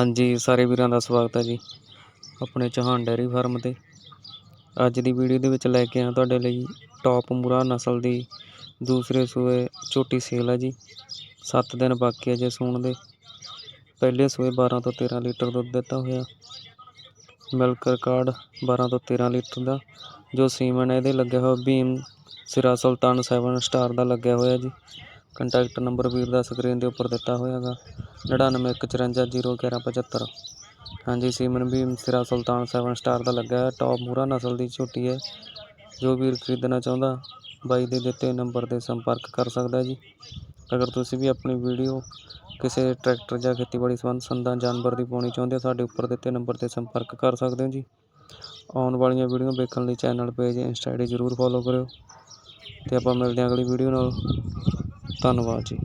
ਹਾਂਜੀ, ਸਾਰੇ ਵੀਰਾਂ ਦਾ ਸਵਾਗਤ ਹੈ ਜੀ, ਆਪਣੇ ਚੌਹਾਨ ਡੈਰੀ ਫਾਰਮ ਤੇ। ਅੱਜ ਦੀ ਵੀਡੀਓ ਦੇ ਵਿੱਚ ਲੈ ਕੇ ਆਇਆ ਤੁਹਾਡੇ ਲਈ ਟੌਪ ਮੁਰਾ ਨਸਲ ਦੀ ਦੂਸਰੇ ਸੂਏ ਝੋਟੀ ਸੇਲ ਹੈ ਜੀ। 7 ਦਿਨ ਬਾਕੀ ਹੈ ਜੇ ਸੂਣ ਦੇ। ਪਹਿਲੇ ਸੂਏ 12 ਤੋਂ 13 ਲੀਟਰ ਦੁੱਧ ਦਿੱਤਾ ਹੋਇਆ। ਮਿਲਕ ਰਿਕਾਰਡ 12 ਤੋਂ 13 ਲੀਟਰ ਦਾ, ਜੋ ਸੀਮਨ ਇਹਦੇ ਲੱਗਿਆ ਹੋਇਆ, ਭੀਮ ਸਿਰਾ ਸੁਲਤਾਨ 7 ਸਟਾਰ ਦਾ ਲੱਗਿਆ ਹੋਇਆ ਜੀ। ਕੰਟੈਕਟ ਨੰਬਰ ਵੀਰ ਦਾ ਸਕਰੀਨ ਦੇ ਉੱਪਰ ਦਿੱਤਾ ਹੋਇਆਗਾ 9915401175 ਹਾਂਜੀ, ਸੀਮਨ ਭੀਮ, ਸਿਰਾ ਸੁਲਤਾਨ 7 ਸਟਾਰ ਦਾ ਲੱਗਾ ਹੈ ਟੌਪ ਮੂਰਾ ਨਸਲ ਦੀ ਝੋਟੀ ਹੈ। ਜੋ ਵੀਰ ਖਰੀਦਣਾ ਚਾਹੁੰਦਾ, ਬਾਈ ਦੇ ਦਿੱਤੇ ਨੰਬਰ ਤੇ ਸੰਪਰਕ ਕਰ ਸਕਦਾ ਜੀ। ਅਗਰ ਤੁਸੀਂ ਵੀ ਆਪਣੀ ਵੀਡੀਓ ਕਿਸੇ ਟਰੈਕਟਰ ਜਾਂ ਖੇਤੀਬਾੜੀ ਸੰਬੰਧ ਸੰਦਾਂ ਜਾਨਵਰ ਦੀ ਪਾਉਣੀ ਚਾਹੁੰਦੇ ਹੋ, ਸਾਡੇ ਉੱਪਰ ਦਿੱਤੇ ਨੰਬਰ ਤੇ ਸੰਪਰਕ ਕਰ ਸਕਦੇ ਹੋ ਜੀ। ਆਉਣ ਵਾਲੀਆਂ ਵੀਡੀਓ ਵੇਖਣ ਲਈ ਚੈਨਲ ਪੇਜ ਇੰਸਟਾ ਆਈ ਜ਼ਰੂਰ ਫੋਲੋ ਕਰਿਓ। ਤੇ ਆਪਾਂ ਮਿਲਦੇ ਹਾਂ ਅਗਲੀ ਵੀਡੀਓ ਨਾਲ। ਧੰਨਵਾਦ ਜੀ।